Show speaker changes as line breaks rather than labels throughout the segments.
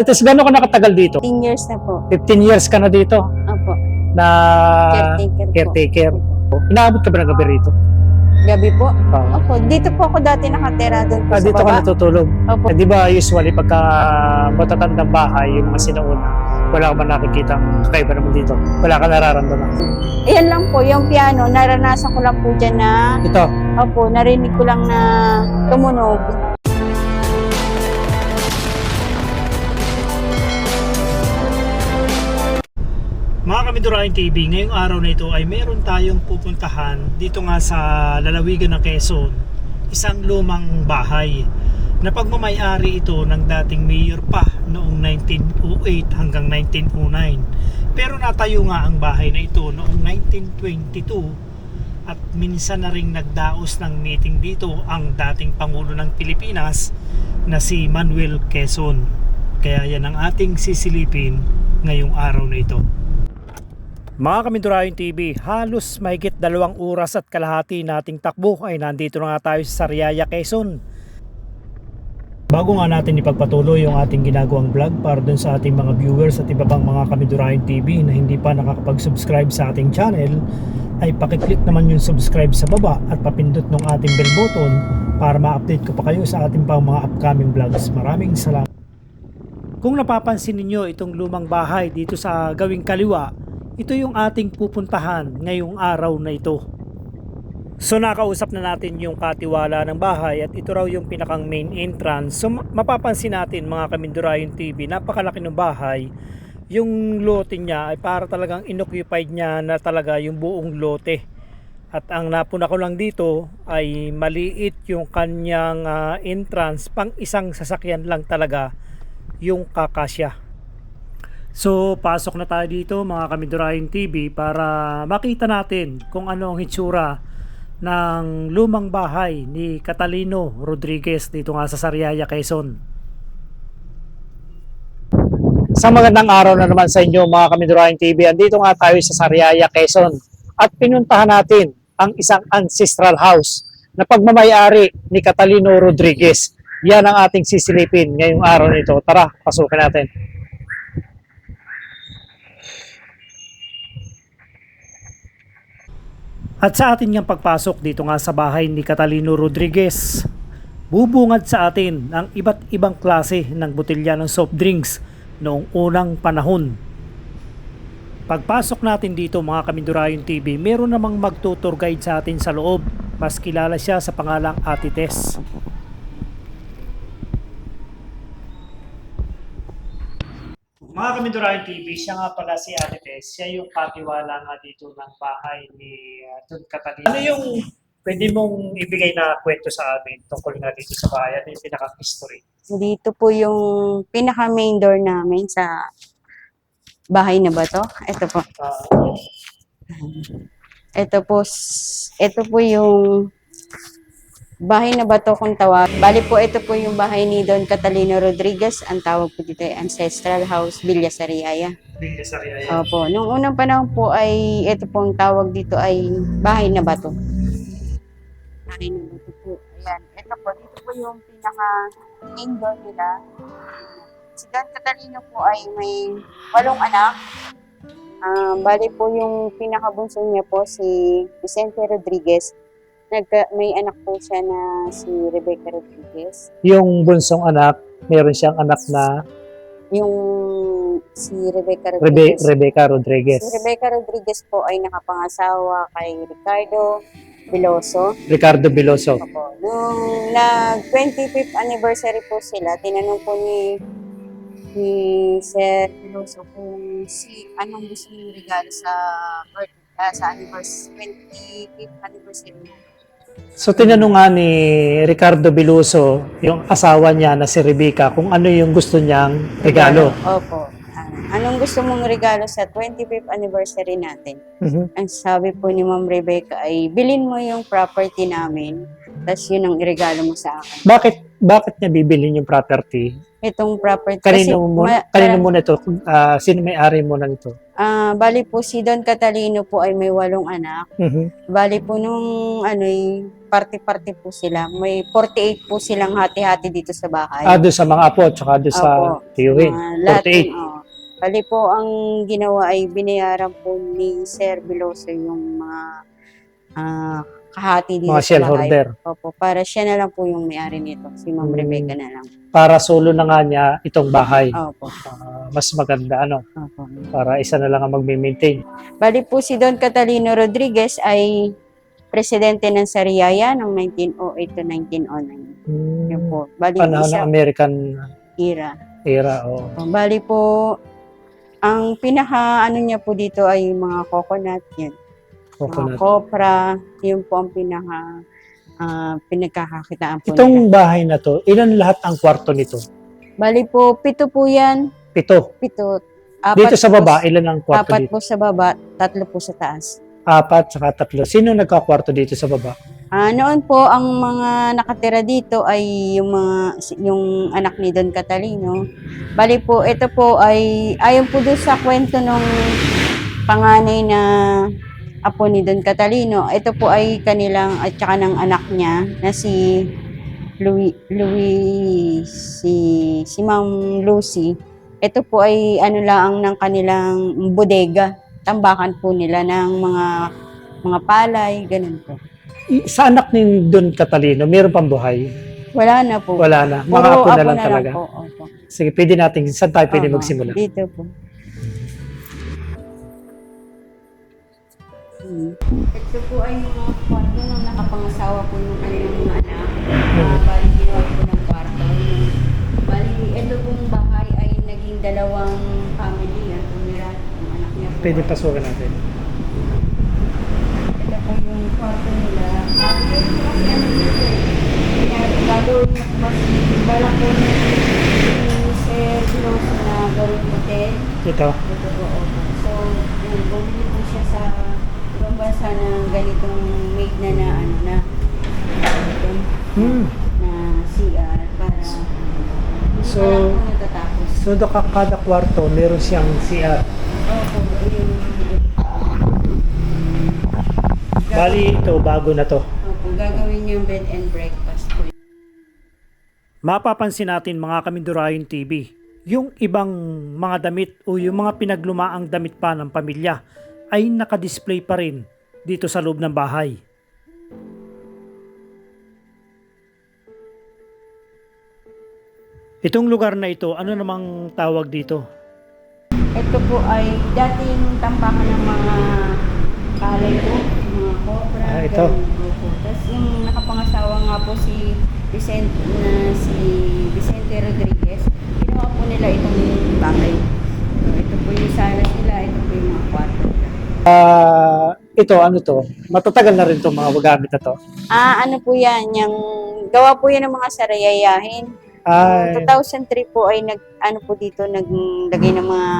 Tapos gano'n ka nakatagal dito?
10 years na po.
15 years ka na dito
Opo.
na
Caretaker po.
caretaker. Inaabot ka ba ng gabi rito?
Gabi po.
Oo.
Opo, dito po ako dati nakatira doon po
Ah,
sa
dito ka
baba.
natutulog.
Opo.
Eh, di ba usually pagka matatandang bahay, yung mga sinauna, wala ka ba nakikita kakaiba naman dito? Wala ka nararamdaman.
Ayan lang po, yung piano, naranasan ko lang po dyan na,
Ito,
opo, narinig ko lang na tumunog.
Mga Kamidurahin TV, ngayong araw na ito ay meron tayong pupuntahan dito nga sa lalawigan ng Quezon, isang lumang bahay na pagmamayari ito ng dating mayor pa noong 1908 hanggang 1909. Pero natayo nga ang bahay na ito noong 1922 at minsan na ring nagdaos ng meeting dito ang dating Pangulo ng Pilipinas na si Manuel Quezon. Kaya yan ang ating sisilipin ngayong araw na ito. Mga Kamindurayon TV, halos mahigit dalawang oras at kalahati nating takbo ay nandito na nga tayo sa Sariaya, Quezon. Bago nga natin ipagpatuloy yung ating ginagawang vlog para dun sa ating mga viewers at iba pang mga Kamindurayon TV na hindi pa nakakapag-subscribe sa ating channel, ay pakiclick naman yung subscribe sa baba at papindot ng ating bell button para ma-update ko pa kayo sa ating pang mga upcoming vlogs. Maraming salamat. Kung napapansin ninyo itong lumang bahay dito sa gawing kaliwa, ito yung ating pupuntahan ngayong araw na ito. So nakausap na natin yung katiwala ng bahay at ito raw yung pinakang main entrance. So ma- mapapansin natin mga Kamindurayon TV, napakalaki ng bahay. Yung lote niya ay para talagang inoccupied niya na talaga yung buong lote. At ang napuna ko lang dito ay maliit yung kanyang ah, entrance pang isang sasakyan lang talaga yung kakasya. So, pasok na tayo dito mga Kamidurahin TV para makita natin kung ano ang hitsura ng lumang bahay ni Catalino Rodriguez dito nga sa Sariaya, Quezon. Sa magandang araw na naman sa inyo mga Kamidurahin TV. Andito nga tayo sa Sariaya, Quezon at pinuntahan natin ang isang ancestral house na pagmamayari ni Catalino Rodriguez. Yan ang ating sisilipin ngayong araw nito. Tara, pasukin natin. At sa atin niyang pagpasok dito nga sa bahay ni Catalino Rodriguez, bubungad sa atin ang iba't ibang klase ng botelya ng soft drinks noong unang panahon. Pagpasok natin dito mga Kamindurayon TV, meron namang magtutour guide sa atin sa loob. Mas kilala siya sa pangalang Ate Tess. Mga Kamindurayon TV, siya nga pala si Ate Tess. Siya yung katiwala nga dito ng bahay ni uh, Don Catalina. Ano yung pwede mong ibigay na kwento sa amin tungkol nga dito sa bahay? Ano yung pinaka-history?
Dito po yung pinaka main door namin sa bahay na ba to? Ito po.
Ah,
Ito po, ito po yung bahay na bato kung tawag. Bali po, ito po yung bahay ni Don Catalino Rodriguez. Ang tawag po dito ay Ancestral House, Villa Sariaya.
Bigla sa Riaya.
Opo. Nung unang panahon po ay, ito po ang tawag dito ay bahay na bato. Bahay na bato po. Ayan. Ito po, dito po yung pinaka main door nila. Si Don Catalino po ay may walong anak. Ah, bali po yung pinakabunso niya po si Vicente Rodriguez. Nagka, may anak po siya na si Rebecca Rodriguez.
Yung bunsong anak, meron siyang anak na
Yung si Rebecca
Rebe-
Rodriguez.
Rebecca Rodriguez.
Si Rebecca Rodriguez po ay nakapangasawa kay Ricardo Veloso.
Ricardo Biloso.
Opo. Nung nag 25th anniversary po sila, tinanong po ni ni Sir Veloso kung si anong gusto niyong regalo sa birth, ah, sa anniversary, 25th anniversary niya.
So tinanong nga ni Ricardo Biloso, yung asawa niya na si Rebecca, kung ano yung gusto niyang regalo.
Opo. Ah, anong gusto mong regalo sa 25th anniversary natin?
Mhm.
ang sabi po ni Ma'am Rebecca ay bilin mo yung property namin tapos yun ang iregalo mo sa akin.
Bakit bakit niya bibilhin yung property?
Itong property.
Kanino mo
ma-
kanino muna ito? Ah, sino may-ari mo na nito?
ah, bali po si Don Catalino po ay may walong anak.
Mhm.
Bali po nung ano eh, party-party po sila. May 48 po silang hati-hati dito sa bahay.
Ah, doon sa mga apo at saka doon sa tiyuhin.
Lahat
48.
ng- oo. Bali po, ang ginawa ay binayaran po ni Sir Biloso yung mga ah, kahati dito
Mga shareholder.
Opo, para siya na lang po yung may-ari nito. Si Ma'am
Hmm.
Rebecca na lang.
Para solo na nga niya itong bahay.
Opo.
Ah, mas maganda ano,
Opo.
para isa na lang ang magme-maintain.
Bali po si Don Catalino Rodriguez ay presidente ng Sariaya noong 1908 to 1909. Yun
Hmm.
po. Bali
Panahon ng American
era.
era. Oh.
Bali po, ang pinaka ano niya po dito ay mga coconut, yun. Mga
Coconut.
copra, yun po ang pinaka ah, pinagkakakitaan po nila.
Itong bahay na to, ilan lahat ang kwarto nito?
Bali po, pito po yan.
Pito.
Pito. Apat
Dito sa
po
baba, ilan ang kwarto
Apat
dito?
po sa baba, tatlo po sa taas.
Apat saka tatlo. Sino nagkakwarto dito sa baba?
Ah, noon po ang mga nakatira dito ay yung mga yung anak ni Don Catalino. Bali po, ito po ay ayon po doon sa kwento nung panganay na apo ni Don Catalino. Ito po ay kanilang at saka ng anak niya na si Louis, Louis si si Ma'am Lucy. Ito po ay ano lang ng kanilang bodega. Tambakan po nila ng mga mga palay, ganun po.
Sa anak ni Don Catalino, meron pang buhay?
Wala na po.
Wala na. Mga
Puro
apo na lang talaga.
po. Opo.
Sige, pwede natin, saan tayo pwede
Opo,
magsimula?
Dito po. Hmm. Ito po ay mga kwarto nung nakapangasawa po yung kanilang mga anak. Uh, bali, ginawa po ng kwarto. Bali, ito pong bahay ay naging dalawang family. Yan, tumira. Yung anak niya po.
Pwede pasukan natin.
Ito po yung kwarto nila. Ah, yun po kasi ano dito eh. Kaya gagawin niya po kasi balak po ni ni Sir Piloso na gawin hotel.
Ito.
Ito po, opo. So, yun, bumili po siya sa ibang bansa ng ganitong made na na ano na ito,
Hmm.
na CR para hindi
So,
pa lang po
So, doka, kada kwarto, meron siyang CR.
Opo,
Bali, ito, bago na to.
Opo, gagawin yung bed and breakfast po.
Mapapansin natin mga Kamindurayon TV, yung ibang mga damit o yung mga pinaglumaang damit pa ng pamilya ay nakadisplay pa rin dito sa loob ng bahay. Itong lugar na ito, ano namang tawag dito?
Ito po ay dating tambakan ng mga palay po, mga cobra.
Ah, ito.
ganun po. Tapos yung nakapangasawa nga po si Vicente, na si Vicente Rodriguez, ginawa po nila itong bahay. So, ito po yung salas nila, ito po yung mga kwarto nila.
Ah, ito, ano to? Matatagal na rin itong mga gamit na to.
Ah, ano po yan, yung gawa po yan ng mga sarayayahin.
Ay,
2003 po ay nag, ano po dito, naglagay ng mga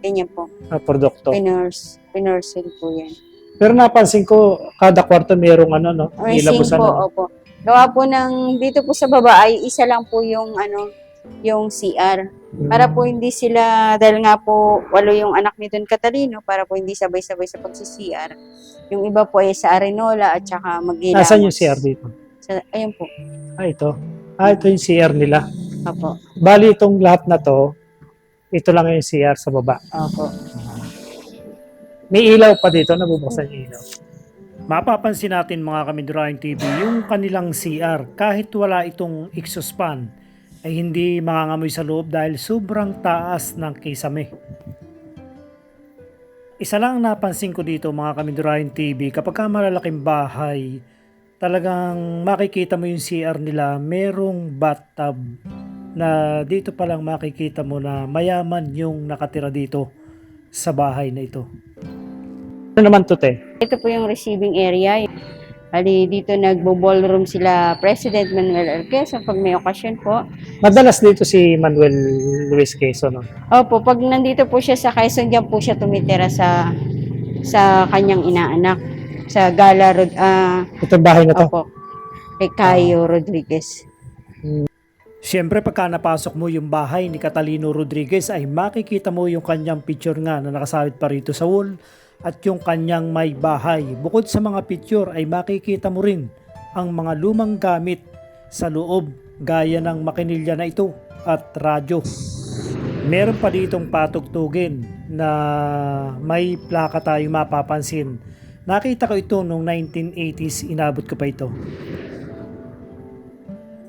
ganyan po.
ah, produkto.
Pinurs, pinursil po yan.
Pero napansin ko, kada kwarto merong ano, no?
May
Ilabos
sink po,
ano.
opo. Gawa po ng, dito po sa baba ay isa lang po yung ano, yung CR. Para po hindi sila, dahil nga po walo yung anak ni Don Catalino, para po hindi sabay-sabay sa pagsi-CR. Yung iba po ay sa Arenola at saka Magilamos.
Nasaan yung CR dito?
Sa, ayun po.
Ah, ito. Ah, ito yung CR nila.
Opo.
Bali, itong lahat na to, ito lang yung CR sa baba.
Opo.
May ilaw pa dito, nabubuksan yung ilaw. Mapapansin natin mga Kamindurahin TV, yung kanilang CR, kahit wala itong exhaust fan, ay hindi mangangamoy sa loob dahil sobrang taas ng kisame. Isa lang ang napansin ko dito mga Kamindurahin TV, kapag ka malalaking bahay, talagang makikita mo yung CR nila, merong bathtub na dito pa lang makikita mo na mayaman yung nakatira dito sa bahay na ito. Ano naman to, te?
Ito po yung receiving area. Ali dito nagbo-ballroom sila President Manuel L. Quezon pag may okasyon po.
Madalas dito si Manuel Luis Quezon. No?
Opo, pag nandito po siya sa Quezon, diyan po siya tumitira sa sa kanyang inaanak sa Gala Rod ah
Ito bahay na to.
opo kay Cayo Rodriguez.
Hmm. Siyempre pagka napasok mo yung bahay ni Catalino Rodriguez ay makikita mo yung kanyang picture nga na nakasabit pa rito sa wall at yung kanyang may bahay. Bukod sa mga picture ay makikita mo rin ang mga lumang gamit sa loob gaya ng makinilya na ito at radyo. Meron pa ditong patugtugin na may plaka tayong mapapansin. Nakita ko ito noong 1980s, inabot ko pa ito.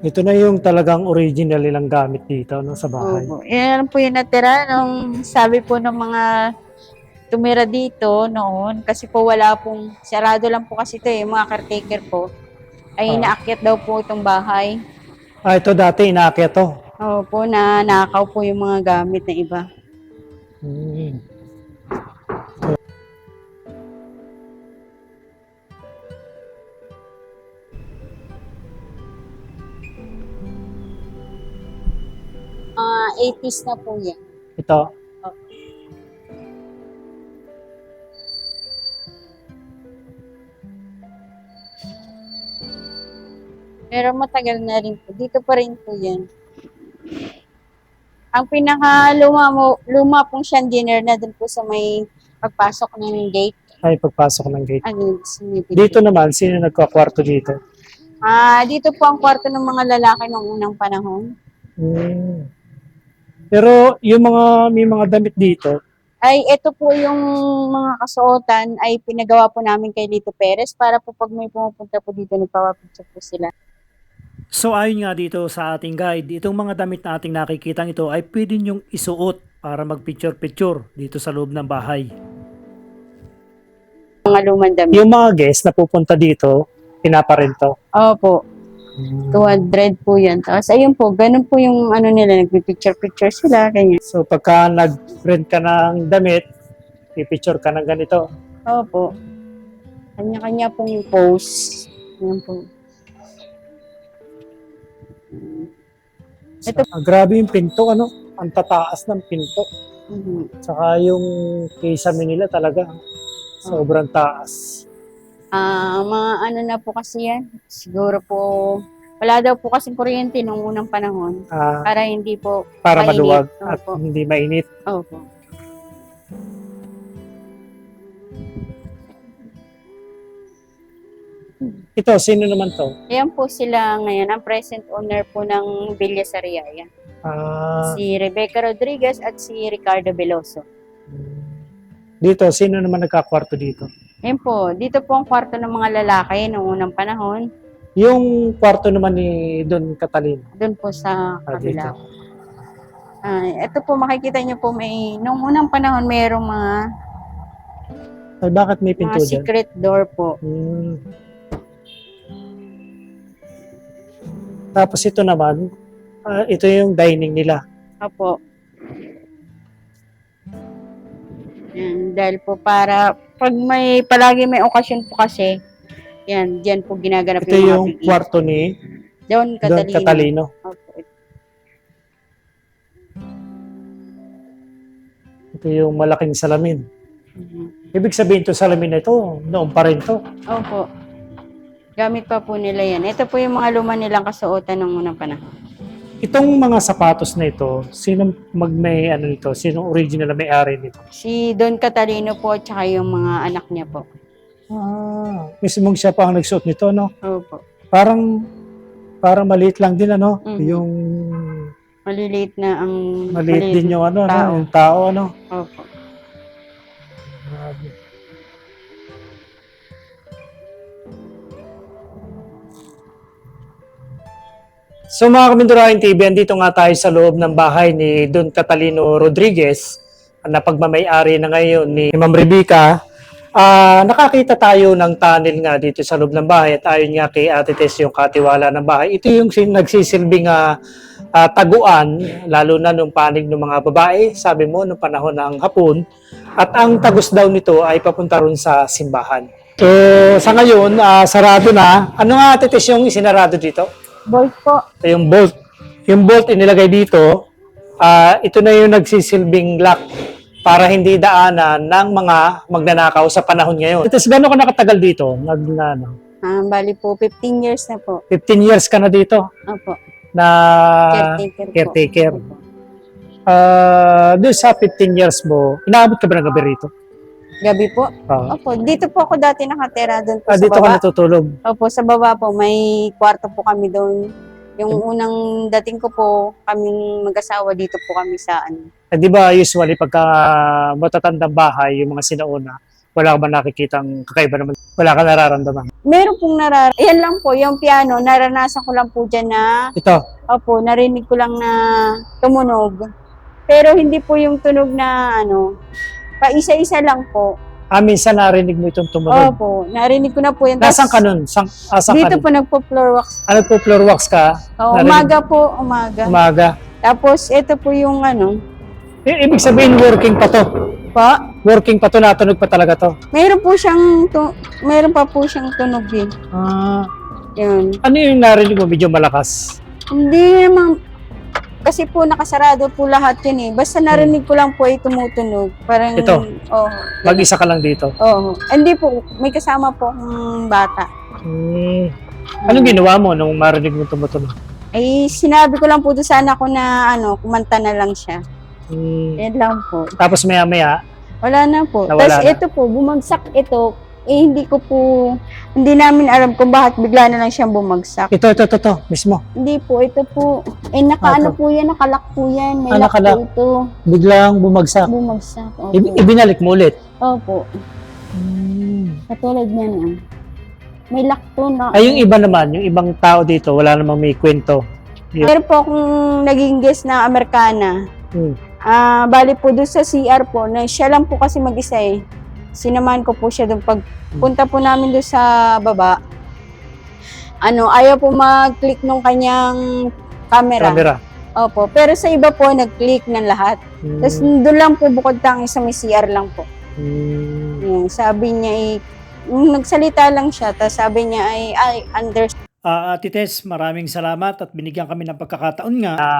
Ito na yung talagang original nilang gamit dito no, sa bahay.
Opo. Yan po yung natira nung sabi po ng mga tumira dito noon kasi po wala pong sarado lang po kasi ito eh, mga caretaker po ay
Ah.
inaakyat daw po itong bahay.
Ah, ito dati inaakyat to.
Opo, na nakaw po yung mga gamit na iba.
Hmm.
80s na po yan.
Ito.
Pero matagal na rin po. Dito pa rin po yan. Ang pinaka luma, mo, luma pong chandelier na dun po sa may pagpasok ng gate.
Ay, pagpasok ng gate.
Ano.
Dito naman, sino nagkakwarto dito?
Ah, dito po ang kwarto ng mga lalaki noong unang panahon.
Hmm. Pero yung mga may mga damit dito,
Ay, ito po yung mga kasuotan ay pinagawa po namin kay Lito Perez para po pag may pumupunta po dito, nagpapapicture po sila.
So ayon nga dito sa ating guide, itong mga damit na ating nakikita ito ay pwede nyong isuot para mag-picture-picture dito sa loob ng bahay.
Mga lumang damit.
Yung mga guests na pupunta dito, pinaparento.
Opo, 200 po yan. Tapos ayun po, ganun po yung ano nila, nagpipicture-picture sila, ganyan.
So pagka nag-rent ka ng damit, pipicture ka ng ganito.
Opo. Kanya-kanya po yung pose. Yan po. Ito-
Ah, grabe yung pinto, ano? Ang tataas ng pinto.
Mhm.
Tsaka yung kisame nila talaga, sobrang taas.
Ah, mga ano na po kasi yan. Siguro po, wala daw po kasing kuryente nung unang panahon.
Ah,
Para hindi po,
para
mainit.
maluwag at
Opo.
hindi mainit.
opo.
Ito, sino naman to?
Ayan po sila ngayon, ang present owner po ng Villa Sariaya.
Ah,
Si Rebecca Rodriguez at si Ricardo Veloso.
dito, sino naman nagkakwarto dito?
Ayan po, dito po ang kwarto ng mga lalaki noong unang panahon.
Yung kwarto naman ni Don Catalino.
Doon po sa
Ah,
kabila.
dito.
Ah, ito po makikita niyo po may nung unang panahon mayroong mga
Ay, bakit may pinto dyan?
secret door po.
Hmm. Tapos ito naman, ah, ito yung dining nila.
Opo. Yan, dahil po para pag may palagi may okasyon po kasi yan, diyan po ginaganap
Ito
yung
yung kwarto ni
Don
Don
Catalino.
Catalino.
Opo.
Ito yung malaking salamin.
Mhm.
Ibig sabihin to salamin na ito, noon pa rin to.
Opo. Gamit pa po nila yan. Ito po yung mga luma nilang kasuotan ng unang panahon.
Itong mga sapatos na ito, sino mag may ano nito? Sino original na may-ari nito?
Si Don Catalino po at saka yung mga anak niya po.
Ah, mismong siya pa ang nagsuot nito, no?
Opo.
Parang parang maliit lang din ano,
Mhm.
yung
Maliliit na ang...
maliit din yung ano,
tao.
ano, yung tao ano.
Opo.
Grabe. So mga Kamindurahin TV, andito nga tayo sa loob ng bahay ni Don Catalino Rodriguez na pagmamayari na ngayon ni Ma'am Rebecca. Ah, nakakita tayo ng tunnel nga dito sa loob ng bahay at ayon nga kay Ate Tess yung katiwala ng bahay. Ito yung nagsisilbing ah, ah, taguan, lalo na nung panig ng mga babae, sabi mo, nung panahon ng hapon. At ang tagos daw nito ay papunta ron sa simbahan. So, sa ngayon, ah, sarado na. Ano nga, Ate Tess, yung isinarado dito?
Bolt po.
Ito yung bolt. Yung bolt inilagay dito, ah, ito na yung nagsisilbing lock para hindi daanan ng mga magnanakaw sa panahon ngayon. Ito, gano'n ka nakatagal dito? Nag, na, ano,
Ah, bali po, 15 years na po.
15 years ka na dito.
Opo.
na
Caretaker po.
caretaker.
Opo.
Ah, doon sa 15 years mo, inaabot ka ba ng gabi rito?
Gabi po.
Ah,
Opo, dito po ako dati nakatira doon po
ah,
sa
dito ka natutulog.
Opo, sa baba po, may kwarto po kami doon. Yung unang dating ko po, kaming mag-asawa dito po kami sa ano.
Eh, di ba usually pagka matatandang bahay, yung mga sinauna, wala ka ba nakikitang kakaiba naman? Wala ka nararamdaman?
Meron pong narar... Yan lang po, yung piano, naranasan ko lang po dyan na,
Ito,
opo, narinig ko lang na tumunog. Pero hindi po yung tunog na ano, pa isa-isa lang po.
ah, minsan narinig mo itong tumunog.
Opo, narinig ko na po yan.
Nasaan ka nun? Sang, ah, saan
Dito
nun?
po nagpo-floor wax.
Ano po, floor wax ka?
Oh,
Narinig-
umaga po, umaga.
Umaga.
Tapos, ito po yung ano,
I- ibig sabihin, working pa to.
pa,
Working pa to, natunog pa talaga to.
Meron po siyang, tu- meron pa po siyang tunog din.
Ah,
Yun.
ano yung narinig mo? Medyo malakas.
Hindi naman, kasi po nakasarado po lahat yun eh. Basta narinig ko lang po ay tumutunog. Parang,
Ito?
Oh,
Mag-isa ka lang dito.
Oo. Hindi po, may kasama po akong bata.
Hmm. Anong ginawa mo nung marinig mo tumutunog?
Ay, sinabi ko lang po doon sa anak ko na, ano, kumanta na lang siya.
Hmm.
Yan lang po.
Tapos maya-maya,
Wala na po.
Nawala
Tapos
na.
ito po, bumagsak ito. Eh, hindi ko po, hindi namin alam kung bakit bigla na lang siyang bumagsak.
ito, ito, ito, ito, mismo.
Hindi po, ito po. Eh, naka
Ano?
ano po yan, nakalak po yan. May
Ah,
lock
nakalak.
po ito.
Biglang bumagsak.
Bumagsak. Opo.
I- ibinalik mo ulit.
Opo.
Hmm.
Katulad niyan ah. May lock po na.
Ay, yung iba naman, yung ibang tao dito, wala namang may kwento.
Meron po akong naging guest na Amerikana.
Hmm.
Ah, bali po doon sa CR po, na siya lang po kasi mag-isa eh. Sinamahan ko po siya doon. Pagpunta po namin doon sa baba, ano, ayaw po mag-click nung kanyang camera.
Camera.
Opo. Pero sa iba po, nag-click ng lahat.
Hmm.
Tapos doon lang po bukod tangi sa may CR lang po.
Hmm.
Yung sabi niya ay, nagsalita lang siya, tapos sabi niya ay, I understand.
Ah, Ate Tess, maraming salamat at binigyan kami ng pagkakataon nga na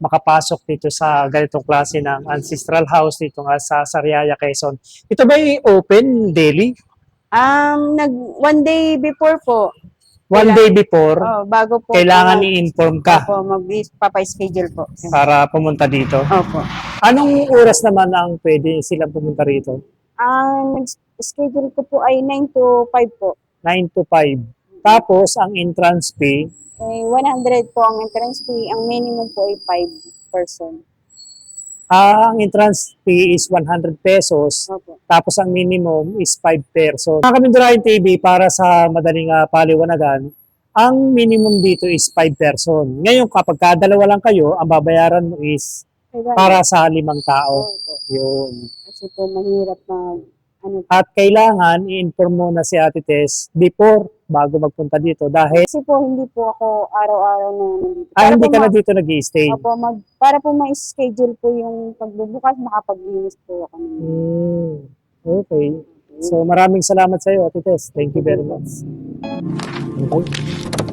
makapasok dito sa ganitong klase ng ancestral house dito nga sa Sariaya, Quezon. Ito ba open daily?
Um, nag, one day before po,
One
Kailangan-
day before,
oh, bago po.
kailangan
po,
i-inform ka
Opo, mag-schedule po.
para pumunta dito.
Opo.
Anong oras naman ang pwede silang pumunta rito?
Ang nag-schedule ko po ay 9 to 5 po.
9 to 5. Tapos, ang entrance fee,
Eh, 100 po ang entrance fee. Ang minimum po ay 5 person.
ah, ang entrance fee is 100 pesos.
Opo.
Tapos ang minimum is 5 pesos. Mga Kamindurahin TV, para sa madaling uh, paliwanagan, ang minimum dito is 5 person. Ngayon, kapag kadalawa lang kayo, ang babayaran mo is para sa limang tao.
Opo.
Yun.
Kasi po mahirap ano
At kailangan i-inform mo na si Ate Tess before, bago magpunta dito. Dahil,
Kasi po hindi po ako araw-araw na nandito.
ah, hindi
po
ka na
ma-
dito nag-stay.
Opo, mag, para po ma-schedule po yung pagbubukas, makapag-linis po ako. ng-
Hmm. Okay. So, maraming salamat sa iyo, Ate Tess. Thank you very much. Okay.